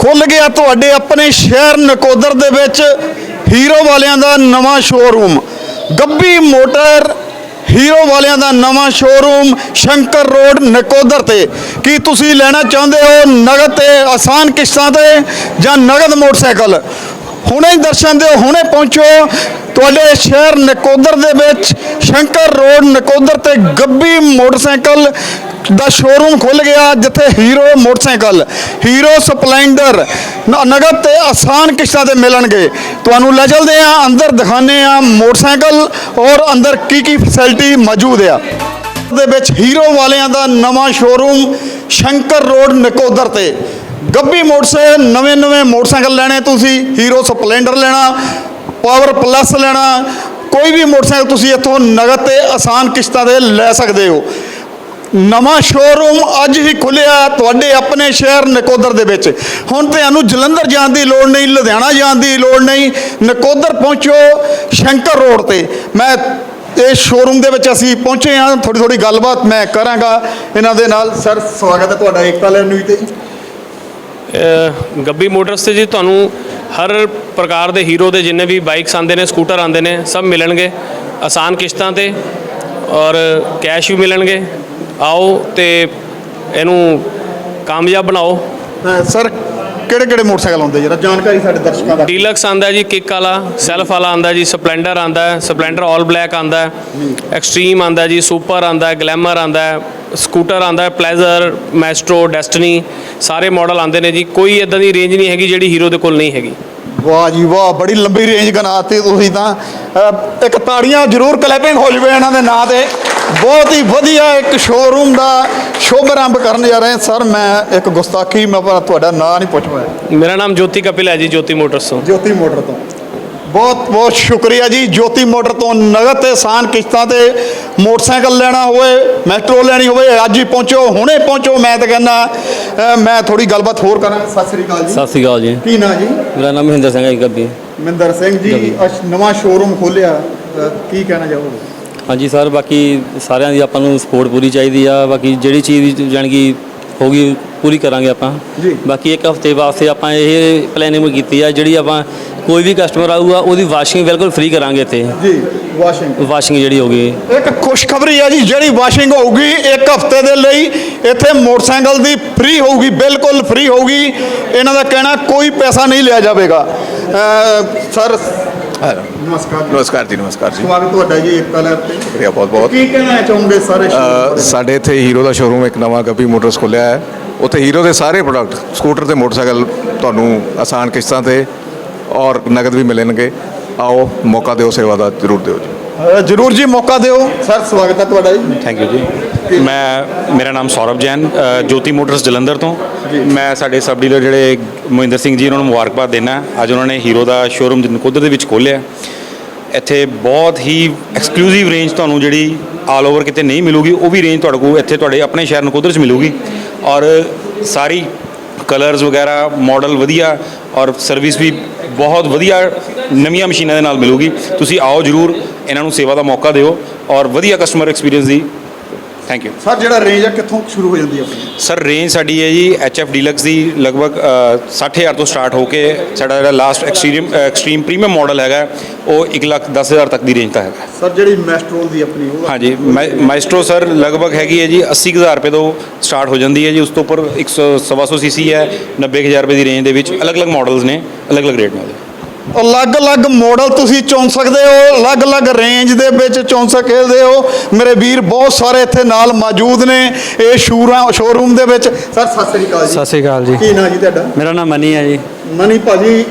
ਖੁੱਲ ਗਿਆ ਤੁਹਾਡੇ ਆਪਣੇ ਸ਼ਹਿਰ ਨਕੋਦਰ ਦੇ ਵਿੱਚ ਹੀਰੋ ਵਾਲਿਆਂ ਦਾ ਨਵਾਂ ਸ਼ੋਰੂਮ ਗੱਬੀ ਮੋਟਰ ਹੀਰੋ ਵਾਲਿਆਂ ਦਾ ਨਵਾਂ ਸ਼ੋਰੂਮ ਸ਼ੰਕਰ ਰੋਡ ਨਕੋਦਰ ਤੇ। ਕੀ ਤੁਸੀਂ ਲੈਣਾ ਚਾਹੁੰਦੇ ਹੋ ਨਗਦ ਤੇ ਆਸਾਨ ਕਿਸ਼ਤਾਂ ਤੇ ਜਾਂ ਨਗਦ ਮੋਟਰਸਾਈਕਲ? ਹੁਣੇ ਹੀ ਦਰਸ਼ਨ ਦਿਓ, ਹੁਣੇ ਪਹੁੰਚੋ। ਤੁਹਾਡੇ ਸ਼ਹਿਰ ਨਕੋਦਰ ਦੇ ਵਿੱਚ ਸ਼ੰਕਰ ਰੋਡ ਨਕੋਦਰ ਤੇ ਗੱਬੀ ਮੋਟਰਸਾਈਕਲ ਦਾ ਸ਼ੋਰੂਮ ਖੁੱਲ ਗਿਆ ਜਿੱਥੇ ਹੀਰੋ ਮੋਟਰਸਾਈਕਲ ਹੀਰੋ ਸਪਲੈਂਡਰ ਨਗਦ ਤੇ ਆਸਾਨ ਕਿਸ਼ਤਾਂ ਤੇ ਮਿਲਣਗੇ। ਤੁਹਾਨੂੰ ਲੈ ਚਲਦੇ ਆ ਅੰਦਰ ਦਿਖਾਣੇ ਆ ਮੋਟਰਸਾਈਕਲ ਔਰ ਅੰਦਰ ਕੀ ਕੀ ਫੈਸਿਲਿਟੀ ਮੌਜੂਦ ਆ। ਦੇ ਵਿੱਚ ਹੀਰੋ ਵਾਲਿਆਂ ਦਾ ਨਵਾਂ ਸ਼ੋਰੂਮ ਸ਼ੰਕਰ ਰੋਡ ਨਕੋਦਰ ਤੇ। ਗੱਬੀ ਮੋਟਰਸਾਈਕਲ ਨਵੇਂ ਨਵੇਂ ਮੋਟਰਸਾਈਕਲ ਲੈਣੇ ਤੁਸੀਂ ਹੀਰੋ ਸਪਲੈਂਡਰ ਲੈਣਾ ਪਾਵਰ ਪਲੱਸ ਲੈਣਾ, ਕੋਈ ਵੀ ਮੋਟਰਸਾਈਕਲ ਤੁਸੀਂ ਇੱਥੋਂ ਨਗਦ ਤੇ ਆਸਾਨ ਕਿਸ਼ਤਾਂ ਤੇ ਲੈ ਸਕਦੇ ਹੋ। ਨਵਾਂ ਸ਼ੋਰੂਮ ਅੱਜ ਹੀ ਖੁੱਲਿਆ ਤੁਹਾਡੇ ਆਪਣੇ ਸ਼ਹਿਰ ਨਕੋਦਰ ਦੇ ਵਿੱਚ। ਹੁਣ ਤੁਹਾਨੂੰ ਜਲੰਧਰ ਜਾਣ ਦੀ ਲੋੜ ਨਹੀਂ, ਲੁਧਿਆਣਾ ਜਾਣ ਦੀ ਲੋੜ ਨਹੀਂ, ਨਕੋਦਰ ਪਹੁੰਚੋ ਸ਼ੰਕਰ ਰੋਡ ਤੇ। ਮੈਂ ਇਸ ਸ਼ੋਰੂਮ ਦੇ ਵਿੱਚ ਅਸੀਂ ਪਹੁੰਚੇ ਹਾਂ ਥੋੜੀ ਥੋੜੀ ਗੱਲਬਾਤ ਮੈਂ ਕਰਾਂਗਾ। ਇਹਨਾਂ ਦੇ ਨਾਲ ਸਰ ਸਵਾਗਤ ਹੈ ਤੁਹਾਡਾ ਏਕਤਾ ਲੈਣ ਨਿਊਜ਼ ਤੇ। ਗੱਬੀ ਮੋਟਰਸ ਤੇ ਜੀ ਤੁਹਾਨੂੰ ਹਰ ਪ੍ਰਕਾਰ ਦੇ ਹੀਰੋ ਦੇ ਜਿੰਨੇ ਵੀ ਬਾਈਕਸ ਆਉਂਦੇ ਨੇ ਸਕੂਟਰ ਆਉਂਦੇ ਨੇ, ਸਭ ਮਿਲਣਗੇ। ਆਸਾਨ ਕਿਸ਼ਤਾਂ ਤੇ ਔਰ ਕੈਸ਼ ਵੀ ਮਿਲਣਗੇ। ਆਓ ਤੇ ਇਹਨੂੰ ਕਾਮਯਾਬ ਬਣਾਓ। ਸਰ ਕਿਹੜੇ ਕਿਹੜੇ ਮੋਟਰਸਾਈਕਲ ਆਉਂਦੇ? ਜਰਾ ਜਾਣਕਾਰੀ ਸਾਡੇ ਦਰਸ਼ਕਾਂ ਦਾ ਡੀਲਕਸ ਆਂਦਾ ਜੀ ਕਿੱਕ ਵਾਲਾ ਸੈਲਫ ਵਾਲਾ ਆਂਦਾ ਜੀ ਸਪਲੈਂਡਰ ਆਂਦਾ ਸਪਲੈਂਡਰ ਆਲ ਬਲੈਕ ਆਂਦਾ ਐਕਸਟ੍ਰੀਮ ਆਂਦਾ ਜੀ ਸੁਪਰ ਆਂਦਾ ਗਲੈਮਰ ਆਂਦਾ ਸਕੂਟਰ ਆਂਦਾ ਪਲੇਜ਼ਰ ਮੈਸਟਰੋ ਡੈਸਟਨੀ ਸਾਰੇ ਮਾਡਲ ਆਂਦੇ ਨੇ ਜੀ। ਕੋਈ ਇਦਾਂ ਦੀ ਰੇਂਜ ਨਹੀਂ ਹੈਗੀ ਜਿਹੜੀ ਹੀਰੋ ਦੇ ਕੋਲ ਨਹੀਂ ਹੈਗੀ। ਵਾਹ ਜੀ ਵਾਹ ਬੜੀ ਲੰਬੀ ਰੇਂਜ ਗਨਾਤੀ ਤੁਸੀਂ ਤਾਂ। ਇੱਕ ਤਾੜੀਆਂ ਜ਼ਰੂਰ ਕਲੈਪਿੰਗ ਹੋ ਜਵੇ ਇਹਨਾਂ ਦੇ ਨਾਂ ਤੇ। ਬਹੁਤ ਹੀ ਵਧੀਆ ਇੱਕ ਸ਼ੋਰੂਮ ਦਾ ਸ਼ੁਭ ਆਰੰਭ ਕਰਨ ਜਾ ਰਹੇ ਹਾਂ। ਸਰ ਮੈਂ ਇੱਕ ਗੁਸਤਾਖੀ ਮੈਂ ਪਰ ਤੁਹਾਡਾ ਨਾਂ ਨਹੀਂ ਪੁੱਛ ਪਾਇਆ। ਮੇਰਾ ਨਾਮ ਜੋਤੀ ਕਪਿਲ ਹੈ ਜੀ ਜੋਤੀ ਮੋਟਰਸ ਤੋਂ। ਜੋਤੀ ਮੋਟਰ ਤੋਂ। ਬਹੁਤ ਬਹੁਤ ਸ਼ੁਕਰੀਆ ਜੀ ਜੋਤੀ ਮੋਟਰ ਤੋਂ ਨਗਦ ਤੇ ਆਸਾਨ ਕਿਸ਼ਤਾਂ ਤੇ ਮੋਟਰਸਾਈਕਲ ਲੈਣਾ ਹੋਵੇ ਮੈਟਰੋ ਲੈਣੀ ਹੋਵੇ ਅੱਜ ਹੀ ਪਹੁੰਚੋ ਹੁਣੇ ਪਹੁੰਚੋ ਮੈਂ ਤਾਂ ਕਹਿੰਦਾ ਮੈਂ ਥੋੜੀ ਗੱਲਬਾਤ ਹੋਰ ਕਰਾਂ। ਸਤਿ ਸ੍ਰੀ ਅਕਾਲ ਜੀ। ਸਤਿ ਸ਼੍ਰੀ ਅਕਾਲ ਜੀ। ਕੀ ਨਾਂ ਜੀ? ਮੇਰਾ ਨਾਮ ਮਹਿੰਦਰ ਸਿੰਘ ਹੈ ਜੀ ਗੱਬੀ ਮਿੰਦਰ ਸਿੰਘ ਜੀ ਅੱਜ ਨਵਾਂ ਸ਼ੋਰੂਮ ਖੋਲਿਆ ਕੀ ਕਹਿਣਾ ਚਾਹੋਗੇ? ਹਾਂਜੀ ਸਰ ਬਾਕੀ ਸਾਰਿਆਂ ਦੀ ਆਪਾਂ ਨੂੰ ਸਪੋਰਟ ਪੂਰੀ ਚਾਹੀਦੀ ਆ। ਬਾਕੀ ਜਿਹੜੀ ਚੀਜ਼ ਜਾਣੀ ਕਿ ਹੋਗੀ ਪੂਰੀ ਕਰਾਂਗੇ ਆਪਾਂ। ਜੀ। ਬਾਕੀ ਇੱਕ ਹਫ਼ਤੇ ਵਾਸਤੇ ਆਪਾਂ ਇਹ ਪਲੈਨਿੰਗ ਕੀਤੀ ਆ ਜਿਹੜੀ ਆਪਾਂ ਕੋਈ ਵੀ ਕਸਟਮਰ ਆਊਗਾ ਉਹਦੀ ਵਾਸ਼ਿੰਗ ਬਿਲਕੁਲ ਫ੍ਰੀ ਕਰਾਂਗੇ ਇੱਥੇ। ਜੀ ਵਾਸ਼ਿੰਗ ਵਾਸ਼ਿੰਗ ਜਿਹੜੀ ਹੋਗੀ ਇੱਕ ਖੁਸ਼ਖਬਰੀ ਹੈ ਜੀ ਜਿਹੜੀ ਵਾਸ਼ਿੰਗ ਹੋਊਗੀ ਇੱਕ ਹਫ਼ਤੇ ਦੇ ਲਈ ਇੱਥੇ ਮੋਟਰਸਾਈਕਲ ਦੀ ਫ੍ਰੀ ਹੋਊਗੀ ਬਿਲਕੁਲ ਫ੍ਰੀ ਹੋਊਗੀ। ਇਹਨਾਂ ਦਾ ਕਹਿਣਾ ਕੋਈ ਪੈਸਾ ਨਹੀਂ ਲਿਆ ਜਾਵੇਗਾ। ਅਹ ਸਰ ਹੈਲੋ। ਨਮਸਕਾਰ ਜੀ। ਨਮਸਕਾਰ ਜੀ ਨਮਸਕਾਰ ਜੀ। ਸਵਾਗਤ ਤੁਹਾਡਾ ਜੀ ਏਕਤਾ ਲੈਬ ਤੇ। ਸ਼ੁਕਰੀਆ ਬਹੁਤ ਬਹੁਤ। ਕੀ ਕਹਿਣਾ ਚਾਹੋਗੇ ਸਾਰੇ ਸਾਡੇ ਇੱਥੇ ਹੀਰੋ ਦਾ ਸ਼ੋਰੂਮ ਇੱਕ ਨਵਾਂ ਗੱਬੀ ਮੋਟਰਸ ਖੋਲ੍ਹਿਆ ਹੈ। ਉੱਥੇ ਹੀਰੋ ਦੇ ਸਾਰੇ ਪ੍ਰੋਡਕਟ ਸਕੂਟਰ ਤੇ ਮੋਟਰਸਾਈਕਲ ਤੁਹਾਨੂੰ ਆਸਾਨ ਕਿਸ਼ਤਾਂ ਤੇ ਔਰ ਨਗਦ ਵੀ ਮਿਲਣਗੇ। ਆਓ ਮੌਕਾ ਦਿਓ ਸੇਵਾ ਦਾ ਜ਼ਰੂਰ ਦਿਓ ਜੀ। ਜਰੂਰ ਜੀ ਮੌਕਾ ਦਿਓ। ਸਰ ਸਵਾਗਤ ਹੈ ਤੁਹਾਡਾ ਜੀ। ਥੈਂਕ ਯੂ ਜੀ। ਮੈਂ ਮੇਰਾ ਨਾਮ ਸੌਰਵ ਜੈਨ ਜੋਤੀ ਮੋਟਰਸ ਜਲੰਧਰ ਤੋਂ। ਮੈਂ ਸਾਡੇ ਸਬ ਡੀਲਰ ਜਿਹੜੇ ਮੋਹਿੰਦਰ ਸਿੰਘ ਜੀ ਉਹਨਾਂ ਨੂੰ ਮੁਬਾਰਕਬਾਦ ਦੇਣਾ ਅੱਜ ਉਹਨਾਂ ਨੇ ਹੀਰੋ ਦਾ ਸ਼ੋਰੂਮ ਨਕੋਦਰ ਦੇ ਵਿੱਚ ਖੋਲ੍ਹਿਆ। ਇੱਥੇ ਬਹੁਤ ਹੀ ਐਕਸਕਲੂਸਿਵ ਰੇਂਜ ਤੁਹਾਨੂੰ ਜਿਹੜੀ ਆਲ ਓਵਰ ਕਿਤੇ ਨਹੀਂ ਮਿਲੂਗੀ ਉਹ ਵੀ ਰੇਂਜ ਤੁਹਾਡੇ ਕੋਲ ਇੱਥੇ ਤੁਹਾਡੇ ਆਪਣੇ ਸ਼ਹਿਰ ਨਕੋਦਰ 'ਚ ਮਿਲੂਗੀ। ਔਰ ਸਾਰੀ ਕਲਰਸ ਵਗੈਰਾ ਮਾਡਲ ਵਧੀਆ ਔਰ ਸਰਵਿਸ ਵੀ ਬਹੁਤ ਵਧੀਆ ਨਵੀਆਂ ਮਸ਼ੀਨਾਂ ਦੇ ਨਾਲ ਮਿਲੂਗੀ। ਤੁਸੀਂ ਆਓ ਜਰੂਰ ਇਹਨਾਂ ਨੂੰ ਸੇਵਾ ਦਾ ਮੌਕਾ ਦਿਓ ਔਰ ਵਧੀਆ ਕਸਟਮਰ ਐਕਸਪੀਰੀਅੰਸ ਦੀ ਥੈਂਕ ਯੂ ਸਰ ਜਿਹੜਾ ਰੇਂਜ ਹੈ ਕਿੱਥੋਂ ਸ਼ੁਰੂ ਹੋ ਜਾਂਦੀ ਹੈ ਆਪਣੀ? ਸਰ ਰੇਂਜ ਸਾਡੀ ਹੈ ਜੀ ਐਚਐਫ ਡੀਲਕਸ ਦੀ ਲਗਭਗ ਅ, 60000 ਤੋਂ ਸਟਾਰਟ ਹੋ ਕੇ ਸਾਡਾ ਜਿਹੜਾ last Xtreme Xtreme premium model ਹੈਗਾ ਉਹ 1 ਲੱਖ 10000 ਤੱਕ ਦੀ ਰੇਂਜ ਦਾ ਹੈਗਾ। ਸਰ ਜਿਹੜੀ ਮੈਸਟਰੋਲ ਦੀ ਆਪਣੀ ਉਹ ਹਾਂਜੀ ਮਾਈਸਟਰੋ ਸਰ ਲਗਭਗ ਹੈਗੀ ਹੈ ਜੀ 80000 ਰੁਪਏ ਤੋਂ ਸਟਾਰਟ ਹੋ ਜਾਂਦੀ ਹੈ ਜੀ ਉਸ ਤੋਂ ਉੱਪਰ 100 ਸਵਾ ਸੌ ਸੀਸੀ ਹੈ 90000 ਰੁਪਏ ਦੀ ਰੇਂਜ ਦੇ ਵਿੱਚ ਅਲੱਗ-ਅਲੱਗ ਮਾਡਲਸ ਨੇ ਅਲੱਗ-ਅਲੱਗ ਰੇਟ ਨੇ ਉਹਦੇ ਅਲੱਗ-ਅਲੱਗ ਮਾਡਲ ਤੁਸੀਂ ਚੁਣ ਸਕਦੇ ਹੋ ਅਲੱਗ-ਅਲੱਗ ਰੇਂਜ ਦੇ ਵਿੱਚ ਚੁਣ ਸਕਦੇ ਹੋ। ਮੇਰੇ ਵੀਰ ਬਹੁਤ ਸਾਰੇ ਇੱਥੇ ਨਾਲ ਮੌਜੂਦ ਨੇ ਇਹ ਸ਼ੂਰਾ ਸ਼ੋਰੂਮ ਦੇ ਵਿੱਚ। ਸਰ ਸਤਿ ਸ੍ਰੀ ਅਕਾਲ ਜੀ। ਸਤਿ ਸ਼੍ਰੀ ਅਕਾਲ ਜੀ। ਕੀ ਨਾਂ ਜੀ ਤੁਹਾਡਾ? ਮੇਰਾ ਨਾਮ ਮਨੀ ਹੈ ਜੀ। ਮਨੀ ਭਾਜੀ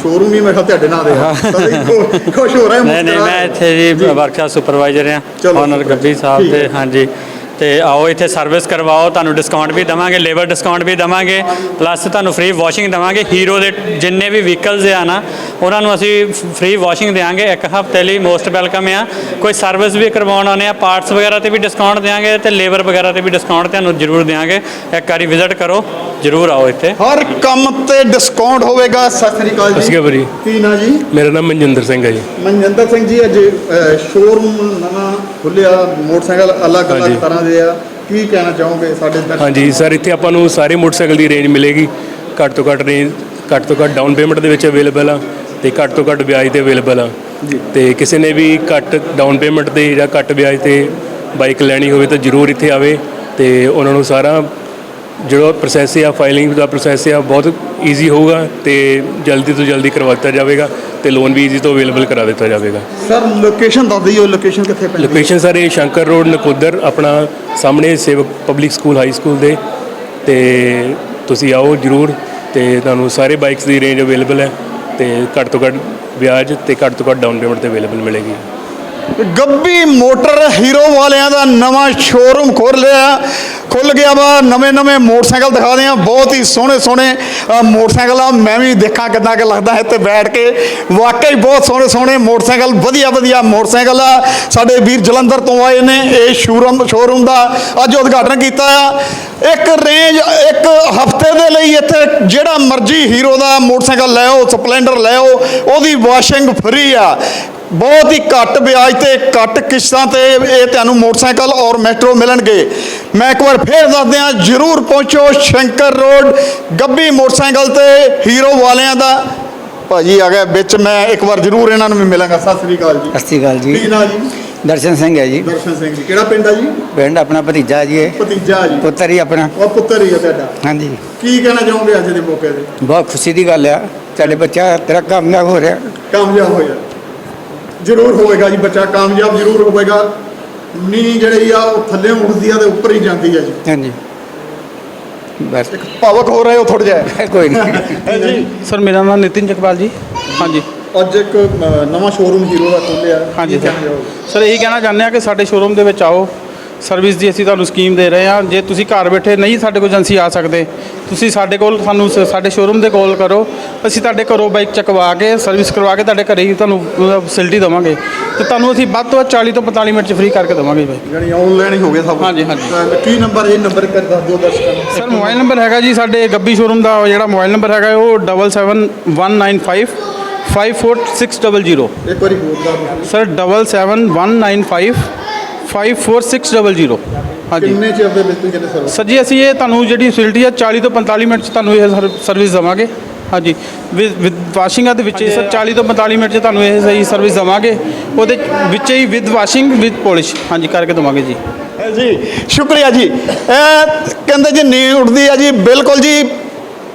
ਸ਼ੋਰੂਮ ਹੀ ਮੇਰੇ ਖਿਆਲ ਤੁਹਾਡੇ ਨਾਂ ਦੇ ਆ ਤਾਂ ਜੀ ਖੁ- ਖੁਸ਼ ਹੋ ਰਹੇ ਨਹੀਂ ਨਹੀਂ ਮੈਂ ਰਹੇ ਇੱਥੇ ਜੀ। ਵਰਕਸ਼ਾਪ ਸੁਪਰਵਾਈਜ਼ਰ ਹਾਂ ਓਨਰ ਗੱਬੀ ਸਾਹਿਬ ਦੇ। ਹਾਂਜੀ। ਤੇ ਆਓ ਇੱਥੇ ਸਰਵਿਸ ਕਰਵਾਓ, ਤੁਹਾਨੂੰ ਡਿਸਕਾਊਂਟ ਵੀ ਦਵਾਂਗੇ ਲੇਬਰ ਡਿਸਕਾਊਂਟ ਵੀ ਦਵਾਂਗੇ ਪਲੱਸ ਤੁਹਾਨੂੰ ਫ੍ਰੀ ਵਾਸ਼ਿੰਗ ਦਵਾਂਗੇ। ਹੀਰੋ ਦੇ ਜਿੰਨੇ ਵੀ ਵਹੀਕਲਸ ਆ ਨਾ, ਉਹਨਾਂ ਨੂੰ ਅਸੀਂ ਫ੍ਰੀ ਵਾਸ਼ਿੰਗ ਦੇਵਾਂਗੇ ਇੱਕ ਹਫ਼ਤੇ ਲਈ ਮੋਸਟ ਵੈਲਕਮ ਆ। ਕੋਈ ਸਰਵਿਸ ਵੀ ਕਰਵਾਉਣ ਆਉਂਦੇ ਆ ਪਾਰਟਸ ਵਗੈਰਾ ਤੇ ਵੀ ਡਿਸਕਾਊਂਟ ਦੇਵਾਂਗੇ ਤੇ ਲੇਬਰ ਵਗੈਰਾ ਤੇ ਵੀ ਡਿਸਕਾਊਂਟ ਤੁਹਾਨੂੰ ਜ਼ਰੂਰ ਦੇਵਾਂਗੇ ਇੱਕ ਵਾਰੀ ਵਿਜ਼ਿਟ ਕਰੋ। ਜ਼ਰੂਰ ਆਓ ਇੱਥੇ। ਹਰ ਕੰਮ ਤੇ ਡਿਸਕਾਊਂਟ ਹੋਵੇਗਾ। ਸਤਿ ਸ੍ਰੀ ਅਕਾਲ ਜੀ। ਕੀ ਨਾਂ ਜੀ? ਮੇਰਾ ਨਾਮ ਮਨਜਿੰਦਰ ਸਿੰਘ ਹੈ ਜੀ। ਮਨਜਿੰਦਰ ਸਿੰਘ ਜੀ ਅੱਜ ਸ਼ੋਰੂਮ ਨਵਾਂ ਖੁੱਲਿਆ ਮੋਟਰਸਾਈਕਲ ਅਲੱਗ-ਅਲੱਗ। ਤਰ੍ਹਾਂ ਦੇ ਆ। ਕੀ ਕਹਿਣਾ ਚਾਹੋਗੇ ਸਾਡੇ ਦਰਸ਼ਕ ਹਾਂਜੀ ਸਰ ਇੱਥੇ ਆਪਾਂ ਨੂੰ ਸਾਰੇ ਮੋਟਰਸਾਈਕਲ ਦੀ ਰੇਂਜ ਮਿਲੇਗੀ। ਘੱਟ ਤੋਂ ਘੱਟ ਰੇਂਜ ਘੱਟ ਤੋਂ ਘੱਟ ਡਾਊਨ ਪੇਮੈਂਟ ਦੇ ਵਿੱਚ ਅਵੇਲੇਬਲ ਆ ਤੇ ਘੱਟ ਤੋਂ ਘੱਟ ਵਿਆਜ ਤੇ ਅਵੇਲੇਬਲ ਆ। ਤੇ ਕਿਸੇ ਨੇ ਵੀ ਘੱਟ ਡਾਊਨ ਪੇਮੈਂਟ ਤੇ ਜਾਂ ਘੱਟ ਵਿਆਜ ਤੇ ਬਾਈਕ ਲੈਣੀ ਹੋਵੇ ਤਾਂ ਜ਼ਰੂਰ ਇੱਥੇ ਆਵੇ ਤੇ ਉਹਨਾਂ ਨੂੰ ਸਾਰਾ ਜਿਹੜਾ ਪ੍ਰੋਸੈਸ ਆ ਫਾਈਲਿੰਗ ਦਾ ਪ੍ਰੋਸੈਸ ਆ ਬਹੁਤ ਈਜ਼ੀ ਹੋਊਗਾ ਤੇ ਜਲਦੀ ਤੋਂ ਜਲਦੀ ਕਰਵਾ ਦਿੱਤਾ ਜਾਵੇਗਾ ਤੇ ਲੋਨ ਵੀ ਈਜ਼ੀ ਤੋਂ ਅਵੇਲੇਬਲ ਕਰਾ ਦਿੱਤਾ ਜਾਵੇਗਾ। ਸਰ ਲੋਕੇਸ਼ਨ ਦੱਸ ਦਿਓ ਲੋਕੇਸ਼ਨ ਕਿੱਥੇ ਪੈਂਦੀ ਲੋਕੇਸ਼ਨ ਸਰ ਇਹ ਸ਼ੰਕਰ ਰੋਡ ਨਕੋਦਰ ਆਪਣਾ ਸਾਹਮਣੇ ਸੇਵਕ ਪਬਲਿਕ ਸਕੂਲ ਹਾਈ ਸਕੂਲ ਦੇ। ਤੇ ਤੁਸੀਂ ਆਓ ਜਰੂਰ ਤੇ ਤੁਹਾਨੂੰ ਸਾਰੇ ਬਾਈਕਸ ਦੀ ਰੇਂਜ ਅਵੇਲੇਬਲ ਹੈ ਤੇ ਘੱਟ ਤੋਂ ਘੱਟ ਵਿਆਜ ਤੇ ਘੱਟ ਤੋਂ ਘੱਟ ਡਾਊਨ ਪੇਮੈਂਟ ਤੇ ਅਵੇਲੇਬਲ ਮਿਲੇਗੀ। ਗੱਬੀ ਮੋਟਰ ਹੀਰੋ ਵਾਲਿਆਂ ਦਾ ਨਵਾਂ ਸ਼ੋਰੂਮ ਖੋਲ ਲਿਆ ਖੁੱਲ ਗਿਆ ਵਾ, ਨਵੇਂ ਨਵੇਂ ਮੋਟਰਸਾਈਕਲ ਦਿਖਾਦੇ ਆ ਬਹੁਤ ਹੀ ਸੋਹਣੇ ਸੋਹਣੇ ਮੋਟਰਸਾਈਕਲ ਆ। ਮੈਂ ਵੀ ਦੇਖਾਂ ਕਿੱਦਾਂ ਕਿ ਲੱਗਦਾ ਹੈ ਤੇ ਬੈਠ ਕੇ। ਵਾਕਈ ਬਹੁਤ ਸੋਹਣੇ ਸੋਹਣੇ ਮੋਟਰਸਾਈਕਲ, ਵਧੀਆ ਵਧੀਆ ਮੋਟਰਸਾਈਕਲ ਆ। ਸਾਡੇ ਵੀਰ ਜਲੰਧਰ ਤੋਂ ਆਏ ਨੇ, ਇਹ ਸ਼ੋਰੂਮ ਸ਼ੋਰੂਮ ਦਾ ਅੱਜ ਉਦਘਾਟਨ ਕੀਤਾ ਆ। ਇੱਕ ਰੇਂਜ ਇੱਕ ਹਫ਼ਤੇ ਦੇ ਲਈ ਇੱਥੇ ਜਿਹੜਾ ਮਰਜ਼ੀ ਹੀਰੋ ਦਾ ਮੋਟਰਸਾਈਕਲ ਲੈ ਸਪਲੈਂਡਰ ਲੈ ਉਹਦੀ ਵਾਸ਼ਿੰਗ ਫ੍ਰੀ ਆ। ਬਹੁਤ ਹੀ ਘੱਟ ਵਿਆਜ ਤੇ ਘੱਟ ਕਿਸ਼ਤਾਂ ਤੇ ਇਹ ਤੁਹਾਨੂੰ ਮੋਟਰਸਾਈਕਲ ਔਰ ਮੈਟਰੋ ਮਿਲਣਗੇ। ਮੈਂ ਇੱਕ ਵਾਰ ਫੇਰ ਦੱਸ ਦਿਆਂ ਜਰੂਰ ਪਹੁੰਚੋ ਸ਼ੰਕਰ ਰੋਡ ਗੱਬੀ ਮੋਟਰਸਾਈਕਲ ਤੇ ਹੀਰੋ ਵਾਲਿਆਂ ਦਾ। ਭਾਜੀ ਆ ਗਿਆ ਵਿੱਚ ਮੈਂ ਇੱਕ ਵਾਰ ਜਰੂਰ ਇਹਨਾਂ ਨੂੰ ਵੀ ਮਿਲਾਂਗਾ। ਸਤਿ ਸ੍ਰੀ ਅਕਾਲ ਜੀ। ਸਤਿ ਸ਼੍ਰੀ ਅਕਾਲ ਜੀ। ਕੀ ਨਾਂ ਜੀ? ਦਰਸ਼ਨ ਸਿੰਘ ਹੈ ਜੀ। ਦਰਸ਼ਨ ਸਿੰਘ ਜੀ ਕਿਹੜਾ ਪਿੰਡ ਆ ਜੀ? ਪਿੰਡ ਆਪਣਾ ਭਤੀਜਾ ਜੀ ਇਹ। ਭਤੀਜਾ ਜੀ। ਪੁੱਤਰ ਹੀ ਆਪਣਾ। ਉਹ ਪੁੱਤਰ ਹੀ ਆ ਤੁਹਾਡਾ। ਹਾਂਜੀ। ਕੀ ਕਹਿਣਾ ਚਾਹੋਗੇ ਅੱਜ ਦੇ ਮੌਕੇ ਤੇ? ਬਹੁਤ ਖੁਸ਼ੀ ਦੀ ਗੱਲ ਆ। ਤੁਹਾਡੇ ਬੱਚਾ ਤੇਰਾ ਕਾਮਯਾਬ ਹੋ ਰਿਹਾ। ਕਾਮਯਾਬ ਹੋਇਆ। ਜ਼ਰੂਰ ਹੋਵੇਗਾ ਜੀ ਬੱਚਾ ਕਾਮਯਾਬ ਜ਼ਰੂਰ ਹੋਵੇਗਾ। ਨੀ ਜਿਹੜੀ ਆ ਉਹ ਥੱਲੇ ਉੱਠਦੀ ਆ ਤੇ ਉੱਪਰ ਹੀ ਜਾਂਦੀ ਆ ਜੀ। ਹਾਂਜੀ। ਬਸ। ਭਾਵਕ ਹੋ ਰਹੇ ਹੋ ਥੋੜਾ ਜਿਹਾ ਕੋਈ ਨਹੀਂ। ਜੀ। ਸਰ ਮੇਰਾ ਨਾਮ ਨਿਤਿਨ ਜਗਪਾਲ ਜੀ। ਹਾਂਜੀ। ਅੱਜ ਇੱਕ ਨਵਾਂ ਸ਼ੋਰੂਮ ਹੀਰੋ ਦਾ ਖੋਲਿਆ। ਹਾਂਜੀ? ਸਰ। ਇਹੀ ਕਹਿਣਾ ਚਾਹੁੰਦੇ ਆ ਕਿ ਸਾਡੇ ਸ਼ੋਰੂਮ ਦੇ ਵਿੱਚ ਆਓ। ਸਰਵਿਸ ਦੀ ਅਸੀਂ ਤੁਹਾਨੂੰ ਸਕੀਮ ਦੇ ਰਹੇ ਹਾਂ। ਜੇ ਤੁਸੀਂ ਘਰ ਬੈਠੇ ਨਹੀਂ ਸਾਡੇ ਕੋਲ ਏਜੰਸੀ ਆ ਸਕਦੇ ਤੁਸੀਂ ਸਾਡੇ ਕੋਲ ਸਾਨੂੰ ਸ- ਸਾਡੇ ਸ਼ੋਰੂਮ ਦੇ ਕਾਲ ਕਰੋ। ਅਸੀਂ ਤੁਹਾਡੇ ਘਰੋਂ ਬਾਈਕ ਚਕਵਾ ਕੇ ਸਰਵਿਸ ਕਰਵਾ ਕੇ ਤੁਹਾਡੇ ਘਰੇ ਹੀ ਤੁਹਾਨੂੰ ਫੈਸਿਲਿਟੀ ਦੇਵਾਂਗੇ। ਤੇ ਤੁਹਾਨੂੰ ਅਸੀਂ ਵੱਧ ਤੋਂ ਵੱਧ 40 ਤੋਂ 45 ਮਿੰਟ ਚ ਫ੍ਰੀ ਕਰਕੇ ਦੇਵਾਂਗੇ ਬਾਈ। ਯਾਨੀ ਆਨਲਾਈਨ ਹੀ ਹੋ ਗਿਆ ਸਭ ਕੁਛ। ਹਾਂਜੀ, ਹਾਂਜੀ। ਤਾਂ ਕੀ ਨੰਬਰ ਇਹ ਨੰਬਰ ਕਰ ਦੱਸ ਦਿਓ ਦਰਸ਼ਕਾਂ ਨੂੰ। ਸਰ ਮੋਬਾਈਲ ਨੰਬਰ ਹੈਗਾ ਜੀ ਸਾਡੇ ਗੱਬੀ ਸ਼ੋਰੂਮ ਦਾ ਜਿਹੜਾ ਮੋਬਾਈਲ ਨੰਬਰ ਹੈਗਾ ਉਹ 77195 54600 ਇੱਕ ਵਾਰੀ ਹੋਰ ਦੱਸ ਦਿਓ। ਸਰ 77195 54600 ਹਾਂਜੀ। ਕਿੰਨੇ ਚਿਰ ਦੇ ਵਿੱਚ ਤੁਸੀਂ ਕਹਿੰਦੇ ਸਰ ਜੀ ਅਸੀਂ ਇਹ ਤੁਹਾਨੂੰ ਜਿਹੜੀ ਫੈਸਿਲਿਟੀ ਆ 40 ਤੋਂ 45 ਮਿੰਟ ਚ ਤੁਹਾਨੂੰ ਇਹ ਸਰ- ਸਰਵਿਸ ਦੇਵਾਂਗੇ। ਹਾਂਜੀ। ਵਿਦ ਵਾਸ਼ਿੰਗ ਆ ਦੇ ਵਿੱਚ ਸਰ 40 ਤੋਂ 45 ਮਿੰਟ ਚ ਤੁਹਾਨੂੰ ਇਹ ਸਹੀ ਸਰਵਿਸ ਦੇਵਾਂਗੇ। ਉਹਦੇ ਵਿੱਚ ਹੀ ਵਿਦ ਵਾਸ਼ਿੰਗ ਵਿਦ ਪੋਲਿਸ਼ ਹਾਂਜੀ ਕਰਕੇ ਦੇਵਾਂਗੇ ਜੀ। ਜੀ ਸ਼ੁਕਰੀਆ ਜੀ। ਇਹ ਕਹਿੰਦੇ ਜੀ ਨੀਂਦ ਉੱਠਦੀ ਆ ਜੀ। ਬਿਲਕੁਲ ਜੀ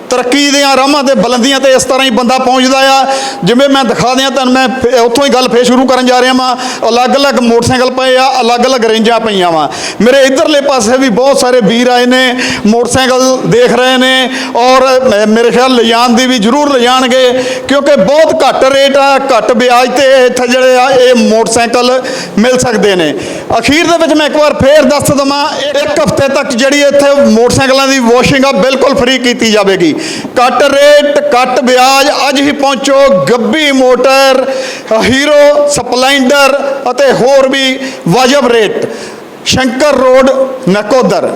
ਤਰੱਕੀ ਦੀਆਂ ਰਾਹਾਂ ਤੇ ਬੁਲੰਦੀਆਂ ਤੇ ਇਸ ਤਰ੍ਹਾਂ ਹੀ ਬੰਦਾ ਪਹੁੰਚਦਾ ਆ। ਜਿਵੇਂ ਮੈਂ ਦਿਖਾ ਦਿਆਂ ਤੁਹਾਨੂੰ, ਮੈਂ ਫੇ- ਉੱਥੋਂ ਹੀ ਗੱਲ ਫੇਰ ਸ਼ੁਰੂ ਕਰਨ ਜਾ ਰਿਹਾ ਵਾਂ। ਅਲੱਗ-ਅਲੱਗ ਮੋਟਰਸਾਈਕਲ ਪਏ ਆ, ਅਲੱਗ-ਅਲੱਗ ਰੇਂਜਾਂ ਪਈਆਂ ਵਾਂ। ਮੇਰੇ ਇਧਰਲੇ ਪਾਸੇ ਵੀ ਬਹੁਤ ਸਾਰੇ ਵੀਰ ਆਏ ਨੇ, ਮੋਟਰਸਾਈਕਲ ਦੇਖ ਰਹੇ ਨੇ ਔਰ ਮ- ਮੇਰੇ ਖਿਆਲ ਲਿਜਾਣ ਦੀ ਵੀ ਜ਼ਰੂਰ ਲਿਜਾਣਗੇ, ਕਿਉਂਕਿ ਬਹੁਤ ਘੱਟ ਰੇਟ ਆ, ਘੱਟ ਵਿਆਜ ਤੇ ਇੱਥੇ ਜਿਹੜੇ ਆ, ਇਹ ਮੋਟਰਸਾਈਕਲ ਮਿਲ ਸਕਦੇ ਨੇ। ਅਖੀਰ ਦੇ ਵਿੱਚ ਮੈਂ ਇੱਕ ਵਾਰ ਫੇਰ ਦੱਸ ਦਵਾਂ, ਇੱਕ ਹਫ਼ਤੇ ਤੱਕ ਜਿਹੜੀ ਇੱਥੇ ਮੋਟਰਸਾਈਕਲਾਂ ਦੀ ਵਾਸ਼ਿੰਗ ਆ ਬਿਲਕੁਲ ਫ੍ਰੀ ਕੀਤੀ ਜਾਵੇਗੀ। ਘੱਟ ਰੇਟ ਘੱਟ ਵਿਆਜ, ਅੱਜ ਹੀ ਪਹੁੰਚੋ ਗੱਬੀ ਮੋਟਰ, ਹੀਰੋ, ਸਪਲੈਂਡਰ ਅਤੇ ਹੋਰ ਵੀ ਵਾਜਬ ਰੇਟ ਸ਼ੰਕਰ ਰੋਡ, ਨਕੋਦਰ।